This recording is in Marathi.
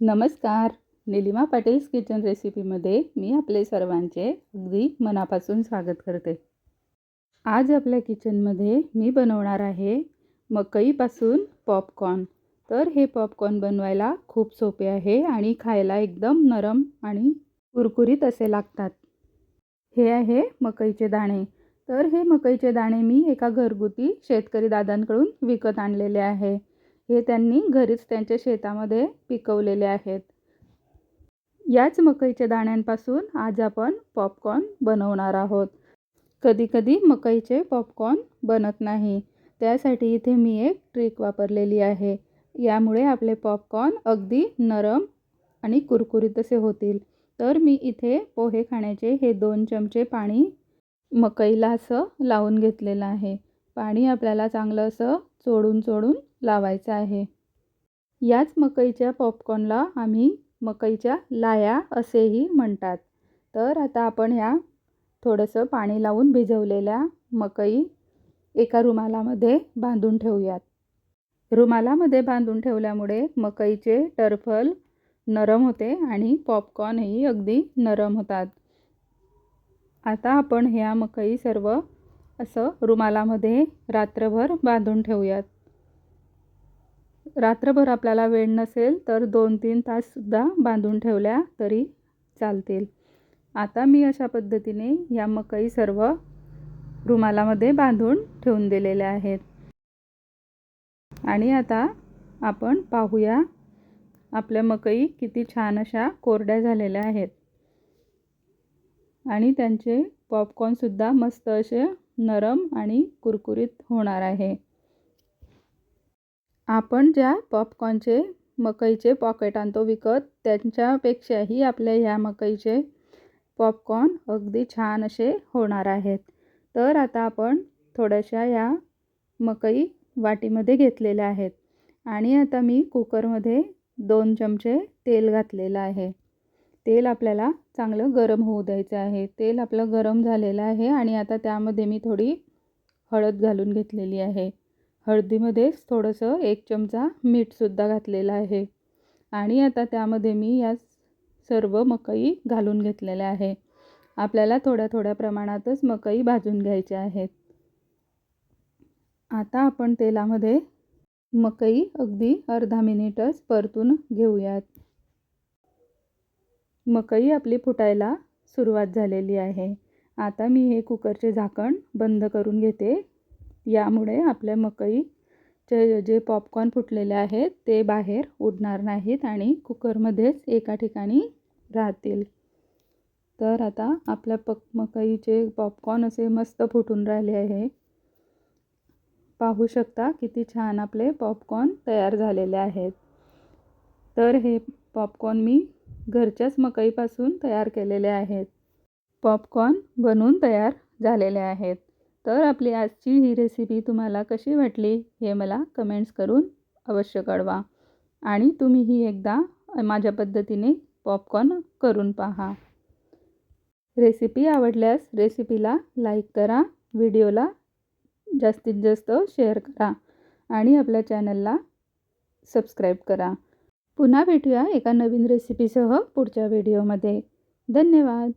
नमस्कार. निलिमा पाटील्स किचन रेसिपीमध्ये मी आपले सर्वांचे अगदी मनापासून स्वागत करते. आज आपल्या किचनमध्ये मी बनवणार आहे मकईपासून पॉपकॉर्न तर हे पॉपकॉर्न बनवायला खूप सोपे आहे आणि खायला एकदम नरम आणि कुरकुरीत असे लागतात. हे आहे मकईचे दाणे. तर हे मकईचे दाणे मी एका घरगुती शेतकरी दादांकडून विकत आणलेले आहे. हे त्यांनी घरीच त्यांच्या शेतामध्ये पिकवलेले आहेत. याच मकईच्या दाण्यांपासून आज आपण पॉपकॉर्न बनवणार आहोत. कधीकधी मकईचे पॉपकॉर्न बनत नाही. त्यासाठी इथे मी एक ट्रिक वापरलेली आहे. यामुळे आपले पॉपकॉर्न अगदी नरम आणि कुरकुरीत असे होतील. तर मी इथे पोहे खाण्याचे हे दोन चमचे पाणी मकईला असं लावून घेतलेलं आहे. पाणी आपल्याला चांगलं असं चोडून चोडून लावायचं आहे. याच मकईच्या पॉपकॉर्नला आम्ही मकईच्या लाया असेही म्हणतात. तर आता आपण ह्या थोडंसं पाणी लावून भिजवलेल्या मकई एका रुमालामध्ये बांधून ठेवूयात. रुमालामध्ये बांधून ठेवल्यामुळे मकईचे टरफल नरम होते आणि पॉपकॉर्नही अगदी नरम होतात. आता आपण ह्या मकई सर्व असं रुमालामध्ये रात्रभर बांधून ठेवूयात. रात्रभर आपल्याला वेळ नसेल तर दोन तीन ताससुद्धा बांधून ठेवल्या तरी चालतील. आता मी अशा पद्धतीने या मकई सर्व रुमालामध्ये बांधून ठेवून दिलेल्या आहेत. आणि आता आपण पाहूया आपल्या मकई किती छान अशा कोरड्या झालेल्या आहेत. आणि त्यांचे पॉपकॉर्नसुद्धा मस्त असे नरम आणि कुरकुरीत होणार आहे. आपण ज्या पॉपकॉर्नचे मकईचे पॉकेट आणतो विकत त्यांच्यापेक्षाही आपल्या ह्या मकईचे पॉपकॉर्न अगदी छान असे होणार आहेत. तर आता आपण थोड्याशा या मकई वाटीमध्ये घेतलेल्या आहेत. आणि आता मी कुकरमध्ये दोन चमचे तेल घातलेलं आहे. तेल आपल्याला चांगलं गरम होऊ द्यायचं आहे. तेल आपलं गरम झालेलं आहे आणि आता त्यामध्ये मी थोडी हळद घालून घेतलेली आहे. हळदीमध्येच थोडंसं एक चमचा मीठसुद्धा घातलेलं आहे. आणि आता त्यामध्ये मी या सर्व मकई घालून घेतलेल्या आहे. आपल्याला थोड्या थोड्या प्रमाणातच मकई भाजून घ्यायच्या आहेत. आता आपण तेलामध्ये मकई अगदी अर्धा मिनिटच परतून घेऊयात. मकई आपली फुटायला सुरुवात झालेली आहे. आता मी हे कुकरचे झाकण बंद करून घेते. यामुळे आपल्या मकईचे जे पॉपकॉर्न फुटलेले आहेत ते बाहेर उडणार नाहीत आणि कुकरमध्येच एका ठिकाणी राहतील. तर आता आपल्या पक मकईचे पॉपकॉर्न असे मस्त फुटून राहिले आहे. पाहू शकता किती छान आपले पॉपकॉर्न तयार झालेले आहेत. तर हे पॉपकॉर्न मी घरच्याच मकईपासून तयार केलेले आहेत. पॉपकॉर्न बनवून तयार झालेले आहेत. तर आपली आजची ही रेसिपी तुम्हाला कशी वाटली हे मला कमेंट्स करून अवश्य कळवा. आणि तुम्हीही एकदा माझ्या पद्धतीने पॉपकॉर्न करून पहा. रेसिपी आवडल्यास रेसिपीला लाईक करा व्हिडिओला जास्तीत जास्त शेअर करा आणि आपल्या चॅनलला सबस्क्राईब करा. पुन्हा भेटूया एका नवीन रेसिपीसह पुढच्या व्हिडिओमध्ये धन्यवाद!